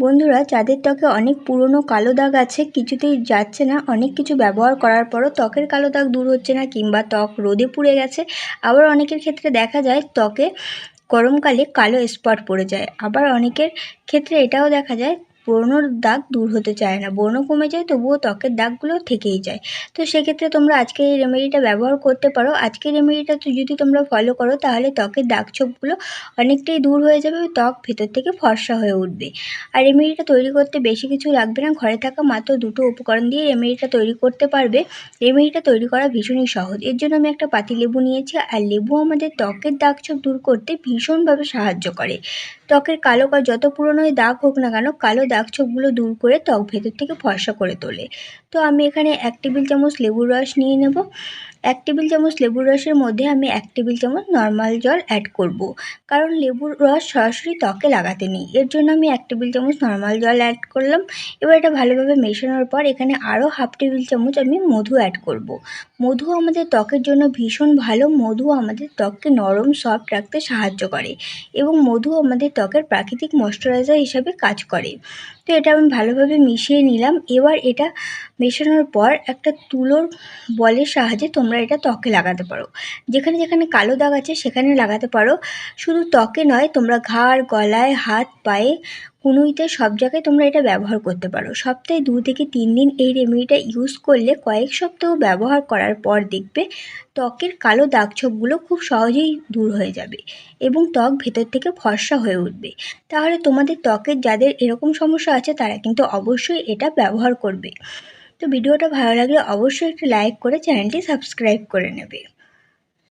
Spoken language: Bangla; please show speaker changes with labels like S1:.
S1: বন্ধুরা, যাদের ত্বকে অনেক পুরনো কালো দাগ আছে, কিছুতেই যাচ্ছে না। অনেক কিছু ব্যবহার করার পরও ত্বকের কালো দাগ দূর হচ্ছে না, কিংবা ত্বক রোদে পুড়ে গেছে। আবার অনেকের ক্ষেত্রে দেখা যায়, ত্বকে গরমকালে কালো স্পট পড়ে যায়। আবার অনেকের ক্ষেত্রে এটাও দেখা যায় ব্রণর দাগ দূর হতে চায় না। ব্রণ কমে যায়, তবুও ত্বকের দাগগুলো থেকেই যায়। তো সেক্ষেত্রে তোমরা আজকের এই রেমেডিটা ব্যবহার করতে পারো। আজকের রেমেডিটা যদি তোমরা ফলো করো, তাহলে ত্বকের দাগ ছোপগুলো অনেকটাই দূর হয়ে যাবে ত্বক ভেতর থেকে ফর্সা হয়ে উঠবে। আর রেমেডিটা তৈরি করতে বেশি কিছু লাগবে না। ঘরে থাকা মাত্র দুটো উপকরণ দিয়ে রেমেডিটা তৈরি করতে পারবে। রেমেডিটা তৈরি করা ভীষণই সহজ। এর জন্য আমি একটা পাতি লেবু নিয়েছি, আর লেবু আমাদের ত্বকের দাগ ছোপ দূর করতে ভীষণভাবে সাহায্য করে। ত্বকের কালো, যত পুরনোই দাগ হোক না কেন, কালো দাগ ছোপগুলো দূর করে ত্বক ভেতর থেকে ফর্সা করে তোলে। তো আমি এখানে এক টেবিল চামচ লেবুর রস নিয়ে নেব। এক টেবিল চামচ লেবুর রসের মধ্যে আমি এক টেবিল চামচ নর্মাল জল অ্যাড করব। কারণ লেবুর রস সরাসরি ত্বকে লাগাতে নেই। এর জন্য আমি এক টেবিল চামচ নর্মাল জল অ্যাড করলাম। এবার এটা ভালোভাবে মেশানোর পর এখানে আরও হাফ টেবিল চামচ আমি মধু অ্যাড করব। মধু আমাদের ত্বকের জন্য ভীষণ ভালো। মধু আমাদের ত্বককে নরম সফট রাখতে সাহায্য করে এবং মধু আমাদের ত্বকের প্রাকৃতিক ময়শ্চারাইজার হিসাবে কাজ করে। তো এটা আমি ভালোভাবে মিশিয়ে নিলাম। এবার এটা মেশানোর পর একটা তুলোর বলের সাহায্যে তোমরা এটা ত্বকে লাগাতে পারো। যেখানে যেখানে কালো দাগ আছে সেখানে লাগাতে পারো। শুধু ত্বকে নয়, তোমরা ঘাড়, গলায়, হাত, পায়ে, কুনুইতে সব জায়গায় তোমরা এটা ব্যবহার করতে পারো। সপ্তাহে দু থেকে তিন দিন এই রেমেডিটা ইউজ করলে কয়েক সপ্তাহ ব্যবহার করার পর দেখবে ত্বকের কালো দাগ ছোপগুলো খুব সহজেই দূর হয়ে যাবে এবং ত্বক ভেতর থেকে ফর্সা হয়ে উঠবে। তাহলে তোমাদের ত্বকের যাদের এরকম সমস্যা আছে তারা কিন্তু অবশ্যই এটা ব্যবহার করবে। তো ভিডিওটা ভালো লাগলে অবশ্যই একটি লাইক করে চ্যানেলটি সাবস্ক্রাইব করে নেবে।